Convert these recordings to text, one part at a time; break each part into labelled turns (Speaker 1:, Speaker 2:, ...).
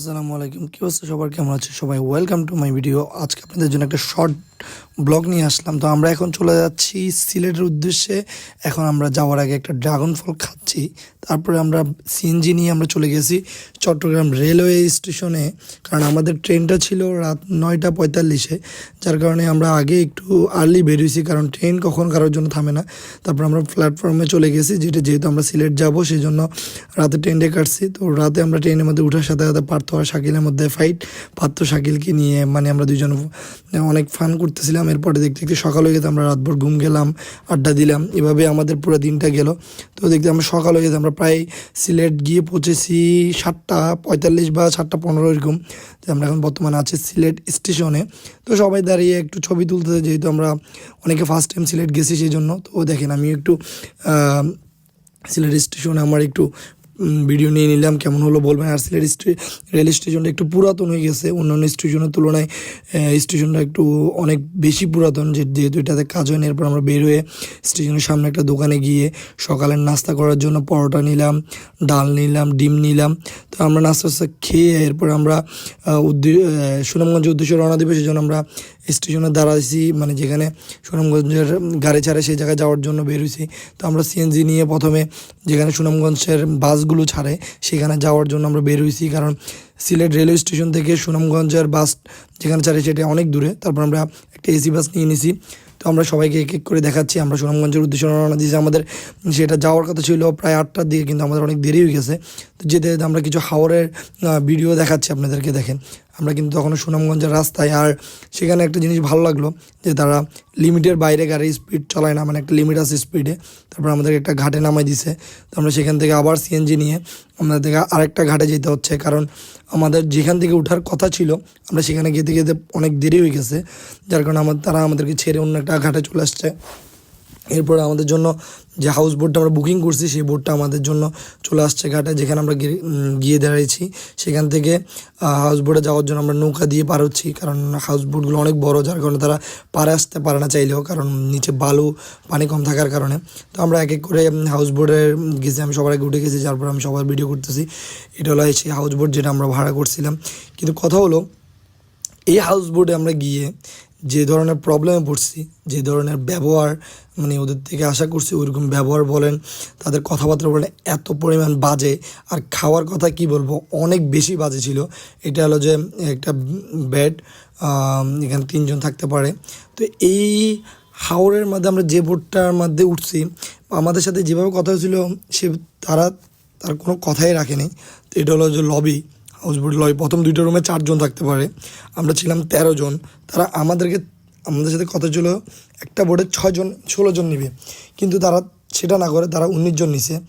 Speaker 1: আসসালামু আলাইকুম। কী অবস্থা? সবার কেমন আছে? সবাই ওয়েলকাম টু মাই ভিডিও আজকে আপনাদের জন্য একটা শর্ট ব্লগ নিয়ে আসলাম। তো আমরা এখন চলে যাচ্ছি সিলেটের উদ্দেশ্যে। এখন আমরা যাওয়ার আগে একটা ড্রাগন ফল খাচ্ছি। তারপরে আমরা সিএনজি নিয়ে আমরা চলে গেছি চট্টগ্রাম রেলওয়ে স্টেশনে কারণ আমাদের ট্রেনটা ছিল রাত নয়টা পঁয়তাল্লিশে। যার কারণে আমরা আগে একটু আর্লি বেরিয়েছি কারণ ট্রেন কখন কারোর জন্য থামে না। তারপর আমরা প্ল্যাটফর্মে চলে গেছি, যেটা যেহেতু আমরা সিলেট যাব সেই জন্য রাতে ট্রেনটা কাটছি। তো রাতে আমরা ট্রেনের মধ্যে উঠার সাথে সাথে পার্থ আর শাকিলের মধ্যে ফাইট পার্থ শাকিলকে নিয়ে মানে আমরা দুজন অনেক ফান করতেছিলাম। এরপরে দেখতে দেখতে সকাল হয়ে গেছে, আমরা রাতভর ঘুম গেলাম, আড্ডা দিলাম। এভাবে আমাদের পুরো দিনটা গেল। তো দেখতে আমরা সকাল হয়ে গেছে, আমরা প্রায় সিলেট গিয়ে পৌঁছেছি সাতটা পঁয়তাল্লিশ বা সাতটা পনেরো এরকম। আমরা এখন বর্তমানে আছি সিলেট স্টেশনে। তো সবাই দাঁড়িয়ে একটু ছবি তুলতেছে, যেহেতু আমরা অনেকে ফার্স্ট টাইম সিলেট গেছি সেই জন্য তো দেখেন আমি একটু সিলেট স্টেশনে আমার একটু ভিডিও নিয়ে নিলাম, কেমন হলো বলবেন? আর সিলেট রেল স্টেশনটা একটু পুরাতন হয়ে গেছে। অন্যান্য স্টেশনের তুলনায় স্টেশনটা একটু অনেক বেশি পুরাতন যেহেতু এটাতে কাজ হয় এরপর আমরা বের হয়ে স্টেশনের সামনে একটা দোকানে গিয়ে সকালের নাস্তা করার জন্য পরোটা নিলাম, ডাল নিলাম, ডিম নিলাম। তো আমরা নাস্তা টাস্তা খেয়ে এরপর আমরা সুনামগঞ্জের উদ্দেশ্যে রওনা দেবো। সেই জন্য আমরা স্টেশনে দাঁড়াইছি মানে যেখানে সুনামগঞ্জের গাড়ি ছাড়ে সেই জায়গায় যাওয়ার জন্য বেরোইছি তো আমরা সিএনজি নিয়ে প্রথমে যেখানে সুনামগঞ্জের বাসগুলো ছাড়ে, সেখানে যাওয়ার জন্য আমরা বের হয়েছি। কারণ সিলেট রেলওয়ে স্টেশন থেকে সুনামগঞ্জের বাস যেখানে ছাড়ে সেটা অনেক দূরে। তারপর আমরা একটা এসি বাস নিয়ে নিছি। তো আমরা সবাইকে এক এক করে দেখাচ্ছি। আমরা সুনামগঞ্জের উদ্দেশ্যে রওনা দিয়েছি। আমাদের সেটা যাওয়ার কথা ছিল প্রায় আটটার দিকে, কিন্তু আমাদের অনেক দেরি হয়ে গেছে। তো যেতে যেতে আমরা কিছু হাওয়ারের ভিডিও দেখাচ্ছি আপনাদেরকে, দেখেন। আমরা কিন্তু তখন সুনামগঞ্জের রাস্তায়, আর সেখানে একটা জিনিস ভালো লাগল যে তারা লিমিটের বাইরে গাড়ির স্পিড চালায় না মানে একটা লিমিট আছে স্পিডে তারপর আমাদের একটা ঘাটে নামাই দিছে। তো আমরা সেখান থেকে আবার সিএনজি নিয়ে আমাদের থেকে আরেকটা ঘাটে যেতে হচ্ছে, কারণ আমাদের যেখান থেকে ওঠার কথা ছিল, আমরা সেখানে যেতে যেতে অনেক দেরি হয়ে গেছে। যার কারণে আমার তারা আমাদেরকে ছেড়ে অন্য একটা ঘাটে চলে আসছে। এরপরে আমাদের জন্য যে হাউস বোটটা আমরা বুকিং করছি, সেই বোটটা আমাদের জন্য চলে আসছে ঘাটে, যেখানে আমরা গিয়ে- দাঁড়িয়েছি। সেখান থেকে হাউস বোটে যাওয়ার জন্য আমরা নৌকা দিয়ে পার হচ্ছি, কারণ হাউস বোটগুলো অনেক বড়, যার কারণে তারা পারে আসতে পারে না চাইলেও, কারণ নিচে বালু, পানি কম থাকার কারণে। তো আমরা এক এক করে হাউস বোটে গেছি, আমি সবার আগে উঠে গেছি যারপর আমি সবার ভিডিও করতেছি। এটা হলো সেই হাউস বোট যেটা আমরা ভাড়া করছিলাম। কিন্তু কথা হলো, এই হাউস বোটে আমরা গিয়ে যে ধরনের প্রবলেমে পড়ছি, যে ধরনের ব্যবহার মানে ওদের থেকে আশা করছি ওইরকম ব্যবহার বলেন, তাদের কথাবার্তা বলেন, এত পরিমাণ বাজে। আর খাওয়ার কথা কি বলব? অনেক বেশি বাজে ছিল। এটা হলো যে একটা বেড এখানে তিনজন থাকতে পারে। তো এই হাওড়ের মধ্যে আমরা যে বোটটার মধ্যে উঠছি, আমাদের সাথে যেভাবে কথা হয়েছিল, সে তারা, তার কোনো কথাই রাখেনি। তো এটা হলো যে লবি হাউসবোট লয়। প্রথম দুইটা রুমে চারজন থাকতে পারে। আমরা ছিলাম তেরো জন। তারা আমাদেরকে, আমাদের সাথে কথা ছিল একটা বোর্ডে ছয়জন ষোলো জন নিবে। কিন্তু তারা সেটা না করে, তারা উনিশ জন নিছে।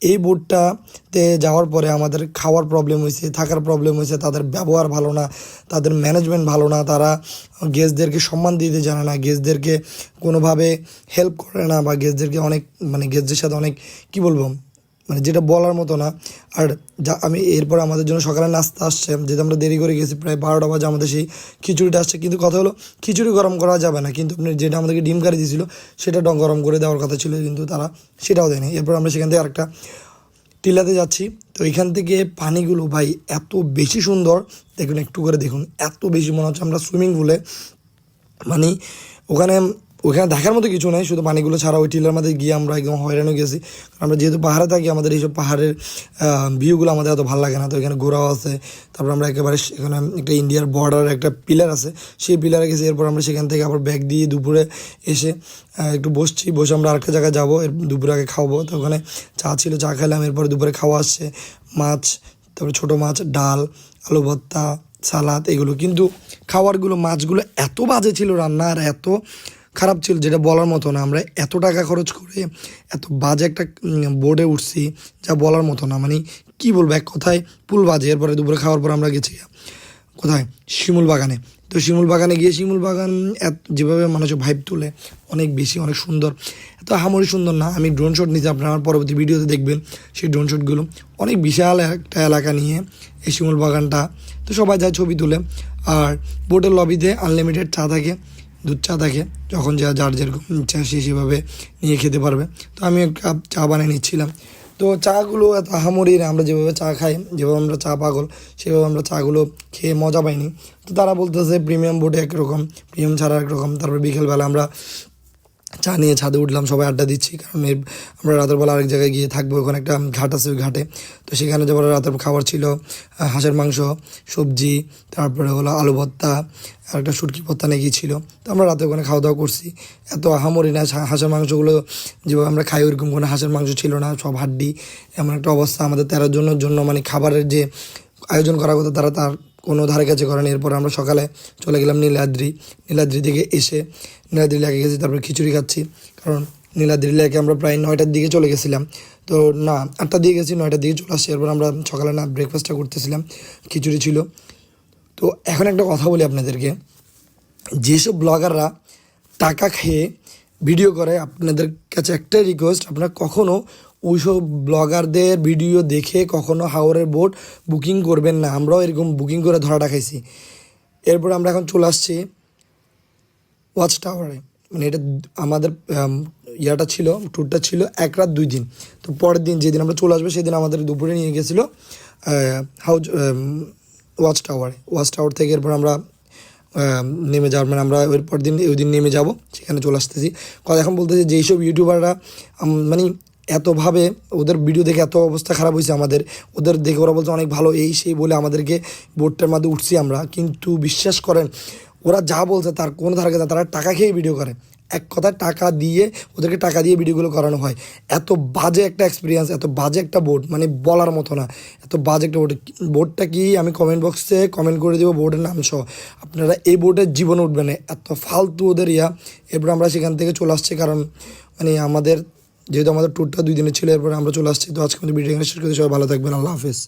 Speaker 1: এই বোর্ডটাতে যাওয়ার পরে আমাদের খাওয়ার প্রবলেম হয়েছে, থাকার প্রবলেম হয়েছে, তাদের ব্যবহার ভালো না, তাদের ম্যানেজমেন্ট ভালো না, তারা গেস্টদেরকে সম্মান দিতে জানে না গেস্টদেরকে কোনোভাবে হেল্প করে না, বা গেস্টদেরকে অনেক মানে গেস্টদের সাথে অনেক, কি বলব? মানে যেটা বলার মতো না। আর যা আমি এরপর আমাদের জন্য সকালে নাস্তা আসছে, যেহেতু আমরা দেরি করে গেছি, প্রায় বারোটা বাজে আমাদের সেই খিচুড়িটা আসছে। কিন্তু কথা হলো, খিচুড়ি গরম করা যাবে না, কিন্তু আপনি যেটা আমাদেরকে ডিম কারি দিয়েছিল, সেটা ডং গরম করে দেওয়ার কথা ছিল, কিন্তু তারা সেটাও দেয়নি। এরপর আমরা সেখান থেকে আরেকটা টিলাতে যাচ্ছি। তো এখান থেকে পানিগুলো ভাই এত বেশি সুন্দর, দেখুন একটু করে দেখুন, এত বেশি মনে হচ্ছে আমরা সুইমিং পুলে। মানে ওখানে ওখানে দেখার মতো কিছু নেই, শুধু পানিগুলো ছাড়া ওই টিলার মধ্যে গিয়ে আমরা একদম হয়রান হয়ে গেছি আমরা যেহেতু পাহাড়ে থাকি, আমাদের এইসব পাহাড়ের ভিউগুলো আমাদের এত ভালো লাগে না। তো এখানে ঘোরাও আছে, তারপর আমরা একেবারে এখানে একটা ইন্ডিয়ার বর্ডার একটা পিলার আছে। সেই পিলারে গেছি, এরপর আমরা সেখান থেকে আবার ব্যাগ দিয়ে দুপুরে এসে একটু বসছি। বসে আমরা আরেকটা জায়গায় যাব, এর দুপুরে আগে খাব তো ওখানে চা ছিল, চা খেলাম, এরপর দুপুরে খাওয়া আসছে। মাছ, তারপরে ছোটো মাছ, ডাল, আলু ভর্তা, সালাদ, এগুলো। কিন্তু খাবারগুলো, মাছগুলো এত বাজে ছিল রান্না, আর এত খারাপ ছিল, যেটা বলার মতো না। আমরা এত টাকা খরচ করে এত বাজে একটা বোর্ডে উঠছি, যা বলার মতো না। মানে কি বলব, এক কথায় পুল বাজে। এরপরে দুপুরে খাওয়ার পর আমরা গেছি কোথায়? শিমুল বাগানে। তো শিমুল বাগানে গিয়ে শিমুল বাগান এত, যেভাবে মানুষ ভাইব তুলে, অনেক বেশি, অনেক সুন্দর। এত হামরি সুন্দর না। আমি ড্রোন শট নিয়েছি আপনারা আমার পরবর্তী ভিডিওতে দেখবেন সেই ড্রোন শটগুলো অনেক বিশাল একটা এলাকা নিয়ে এই শিমুল বাগানটা। তো সবাই যায় ছবি তুলে। আর বোটের লবিতে আনলিমিটেড চা থাকে। দুধ চা থাকে যখন যা যার যেরকম ইচ্ছা সে সেভাবে নিয়ে খেতে পারবে। তো আমি এক কাপ চা বানিয়ে নিচ্ছিলাম। তো চাগুলো এত আহামরি না, আমরা যেভাবে চা খাই, যেভাবে আমরা চা পাগল, সেভাবে আমরা চাগুলো খেয়ে মজা পাইনি। তো তারা বলতেছে প্রিমিয়াম বোর্ডে একরকম প্রিমিয়াম ছাড়া একরকম। তারপর বিকেলবেলা আমরা চা নিয়ে ছাদে উঠলাম, সবাই আড্ডা দিচ্ছি, কারণ এর আমরা রাতের বেলা আরেক জায়গায় গিয়ে থাকব, ওখানে একটা ঘাট আছে ওই ঘাটে। তো সেখানে যাবার রাতের খাবার ছিল হাঁসের মাংস, সবজি, তারপরে হলো আলু ভর্তা, আর একটা শুটকি ভর্তা নাকি ছিল। তো আমরা রাতে ওখানে খাওয়া দাওয়া করছি। এত আহামরি না, হাঁসের মাংসগুলো যেভাবে আমরা খাই ওইরকম কোনো হাঁসের মাংস ছিল না, সব হাড্ডি, এমন একটা অবস্থা আমাদের তেরো জনের জন্য। মানে খাবারের যে আয়োজন করার কথা, তারা তার কোনো ধারে কাছে করেনি। এরপর আমরা সকালে চলে গেলাম নীলাদ্রি। নীলাদ্রি থেকে এসে নীলাদ্রি লেকে গেছি, তারপর খিচুড়ি খাচ্ছি। কারণ নীলাদ্রি লেকে আমরা প্রায় নয়টার দিকে চলে গেছিলাম। তো না, আটটার দিকে গেছি, নয়টার দিকে চলে আসছি। এরপর আমরা সকালে না ব্রেকফাস্টটা করতেছিলাম, খিচুড়ি ছিল। তো এখন একটা কথা বলি আপনাদেরকে। যেসব ব্লগাররা টাকা খেয়ে ভিডিও করে, আপনাদের কাছে একটাই রিকোয়েস্ট আপনারা কখনও ওইসব ব্লগারদের ভিডিও দেখে কখনো হাওড়ের বোট বুকিং করবেন না। আমরাও এরকম বুকিং করে ধরাটা খাইছি। এরপর আমরা এখন চলে আসছি ওয়াচ টাওয়ারে মানে এটা আমাদের আম, ইয়াটা ছিল ট্যুরটা ছিল এক রাত দুই দিন। তো পরের দিন যেদিন আমরা চলে আসব সেদিন আমাদের দুপুরে নিয়ে গেছিল হাউজ ওয়াচ টাওয়ারে ওয়াচ টাওয়ার থেকে এরপর আমরা নেমে যাওয়ার মানে আমরা ওই পর দিন ওই দিন নেমে যাব সেখানে চলে আসতেছি। কথা এখন বলতেছি যে এইসব ইউটিউবাররা মানে এতভাবে ওদের ভিডিও দেখে এত অবস্থা খারাপ হয়েছে আমাদের। ওদের দেখে ওরা বলছে অনেক ভালো এই সেই বলে আমাদেরকে বোর্ডটার মধ্যে উঠছি আমরা। কিন্তু বিশ্বাস করেন ওরা যা বলছে তার কোনো ধারে কাছে না, তারা টাকা খেয়ে ভিডিও করে। এক কথায় টাকা দিয়ে ওদেরকে টাকা দিয়ে ভিডিওগুলো করানো হয়। এত বাজে একটা এক্সপিরিয়েন্স এত বাজে একটা বোর্ড মানে বলার মতো না। এত বাজে একটা বোর্ড বোর্ডটা কি আমি কমেন্ট বক্সে কমেন্ট করে দেবো বোর্ডের নাম সহ। আপনারা এই বোর্ডের জীবন উঠবে না। এত ফালতু ওদের ইয়া। এরপর আমরা সেখান থেকে চলে আসছি কারণ মানে আমাদের যেহেতু আমাদের ট্যুরটা দুই দিনের ছিল এরপর আমরা চলে আসছি। তো আজকে আমাদের ভিডিও শেষ করতে সবাই ভালো থাকবেন। আল্লাহ হাফিজ।